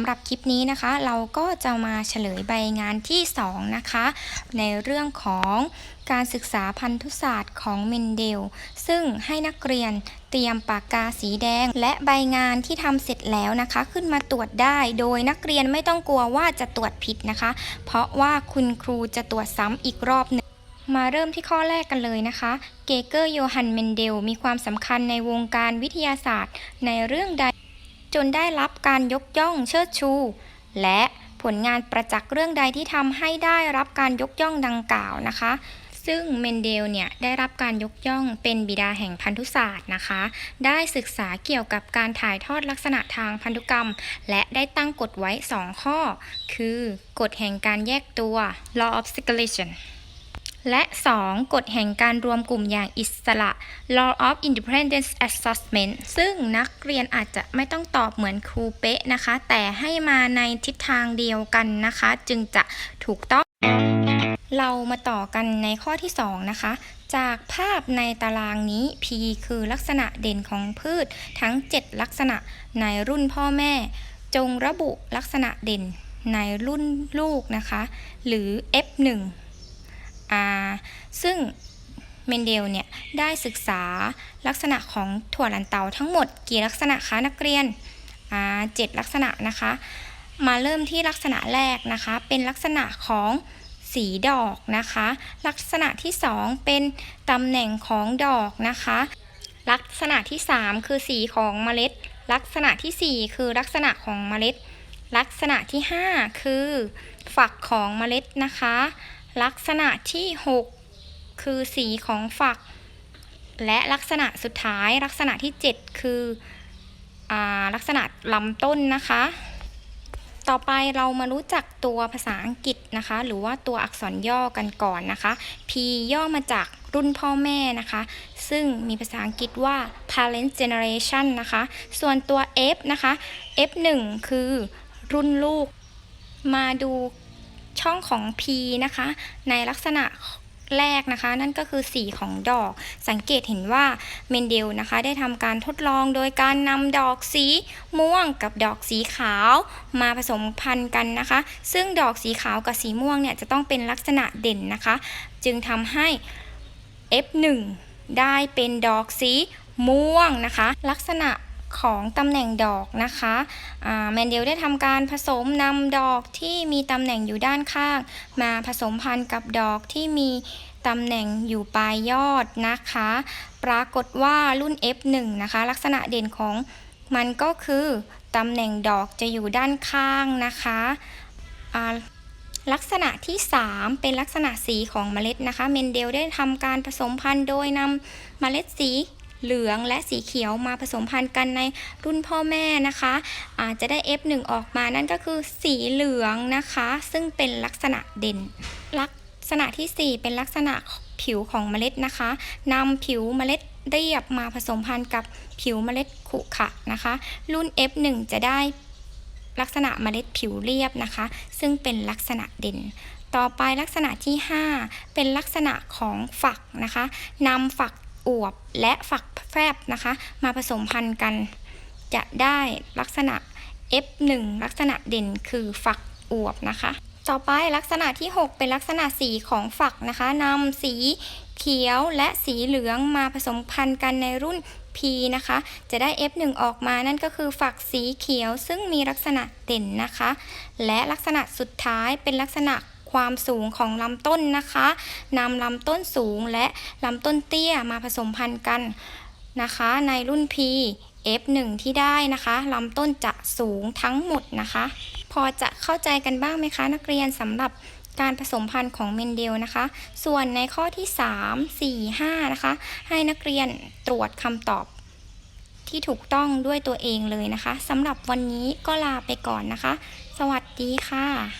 ำหรับคลิปนี้นะคะ เราก็จะมาเฉลยใบงานที่ 2 นะคะ ในเรื่องของการศึกษาพันธุศาสตร์ของเมนเดล ซึ่งให้นักเรียนเตรียมปากกาสีแดง และใบงานที่ทำเสร็จแล้วนะคะ ขึ้นมาตรวจได้ โดยนักเรียนไม่ต้องกลัวว่าจะตรวจผิดนะคะ เพราะว่าคุณครูจะตรวจซ้ำอีกรอบหนึงมาเริ่มที่ข้อแรกกันเลยนะคะ เกเกอร์โยฮันเมนเดล มีความสำคัญในวงการวิทยาศาสตร์ในเรื่องใด จนได้รับการยกย่องเชิดชู และผลงานประจักษ์เรื่องใดที่ทำให้ได้รับการยกย่องดังกล่าวนะคะ ซึ่งเมนเดลเนี่ยได้รับการยกย่องเป็นบิดาแห่งพันธุศาสตร์นะคะ ได้ศึกษาเกี่ยวกับการถ่ายทอดลักษณะทางพันธุกรรม และได้ตั้งกฎไว้ 2 ข้อ คือกฎแห่งการแยกตัว law of segregation และ 2. กฎแห่งการรวมกลุ่มอย่างอิสระ law of independence assessment ซึ่งนักเรียนอาจจะไม่ต้องตอบเหมือนครูเป๊ะนะคะ แต่ให้มาในทิศทางเดียวกันนะคะ จึงจะถูกต้อง เรามาต่อกันในข้อที่ 2 นะคะ จากภาพในตารางนี้ P คือลักษณะเด่นของพืชทั้ง 7 ลักษณะในรุ่นพ่อแม่ จงระบุลักษณะเด่นในรุ่นลูกนะคะ หรือ F1 อ่าซึ่งเมนเดลเนี่ยได้ศึกษาลักษณะของถั่วลันเตาทั้งหมดกี่ลักษณะคะนักเรียนอ่าเจ็ดลักษณะนะคะ มาเริ่มที่ลักษณะแรกนะคะ เป็นลักษณะของสีดอกนะคะ ลักษณะที่ 2 เป็นตำแหน่งของดอกนะคะ ลักษณะที่ 3 คือสีของเมล็ด ลักษณะทีสี่4 คือลักษณะของเมล็ด ลักษณะที่ 5 คือฝักของเมล็ดนะคะ ลักษณะที่ 6 คือสีของฝัก และลักษณะสุดท้ายลักษณะที่ 7 คืออลักษณะลำต้นนะคะ ต่อไปเรามารู้จักตัวภาษาอังกฤษนะคะ หรือว่าตัวอักษรย่อกันก่อนนะคะ P ย่อมาจากรุ่นพ่อแม่นะคะ ซึ่งมีภาษาอังกฤษว่า parent generation นะคะ ส่วนตัว F นะคะ F1 คือรุ่นลูก มาดู ช่องของ P นะคะ ในลักษณะแรกนะคะ นั่นก็คือสีของดอก สังเกตเห็นว่าเมนเดลนะคะ ได้ทำการทดลองโดยการนำดอกสีม่วงกับดอกสีขาว มาผสมพันธุ์กันนะคะ ซึ่งดอกสีขาวกับสีม่วงเนี่ยจะต้องเป็นลักษณะเด่นนะคะ จึงทำให้ F1 ได้เป็นดอกสีม่วงนะคะ ลักษณะ ของตำแหน่งดอกนะคะแมนเดลได้ทำการผสมนำดอกที่มีตำแหน่งอยู่ด้านข้าง มาผสมพันธุ์กับดอกที่มีตำแหน่งอยู่ปลายยอดนะคะ ปรากฏว่ารุ่น F1 นะคะ ลักษณะเด่นของมันก็คือตำแหน่งดอกจะอยู่ด้านข้างนะคะลักษณะที่ 3 เป็นลักษณะสีของเมล็ดนะคะ เมนเดลได้ทำการผสมพันธุ์โดยนำเมล็ดสี เหลืองและสีเขียวมาผสมพันธุ์กันในรุ่นพ่อแม่นะคะอาจจะได้ F1 ออกมานั่นก็คือสีเหลืองนะคะ ซึ่งเป็นลักษณะเด่น ลักษณะทีสี่ 4 เป็นลักษณะผิวของเมล็ดนะคะนำผิวเมล็ดเรียบมาผสมพันธุ์กับผิวเมล็ดขุขะนะคะ รุ่น F1 จะได้ลักษณะเมล็ดผิวเรียบนะคะ ซึ่งเป็นลักษณะเด่น ต่อไปลักษณะที่ 5 เป็นลักษณะของฝักนะคะนำฝัก อวบและฝักแฟบนะคะ มาผสมพันธุ์กัน จะได้ลักษณะ F1 ลักษณะเด่นคือฝักอวบนะคะ ต่อไปลักษณะที่ 6 เป็นลักษณะสีของฝักนะคะนำสีเขียวและสีเหลืองมาผสมพันธุ์กันในรุ่น P นะคะ จะได้ F1 ออกมานั่นก็คือฝักสีเขียวซึ่งมีลักษณะเด่นนะคะ และลักษณะสุดท้ายเป็นลักษณะ ความสูงของลำต้นนะคะนำลำต้นสูงและลำต้นเตี้ยมาผสมพันธุ์กันนะคะ ในรุ่น P F1 ที่ได้นะคะลำต้นจะสูงทั้งหมดนะคะ พอจะเข้าใจกันบ้างไหมคะ นักเรียนสำหรับการผสมพันธุ์ของเมนเดลนะคะ ส่วนในข้อที่ 3 4 5 นะคะ ให้นักเรียนตรวจคำตอบที่ถูกต้องด้วยตัวเองเลยนะคะสำหรับวันนี้ก็ลาไปก่อนนะคะ สวัสดีค่ะ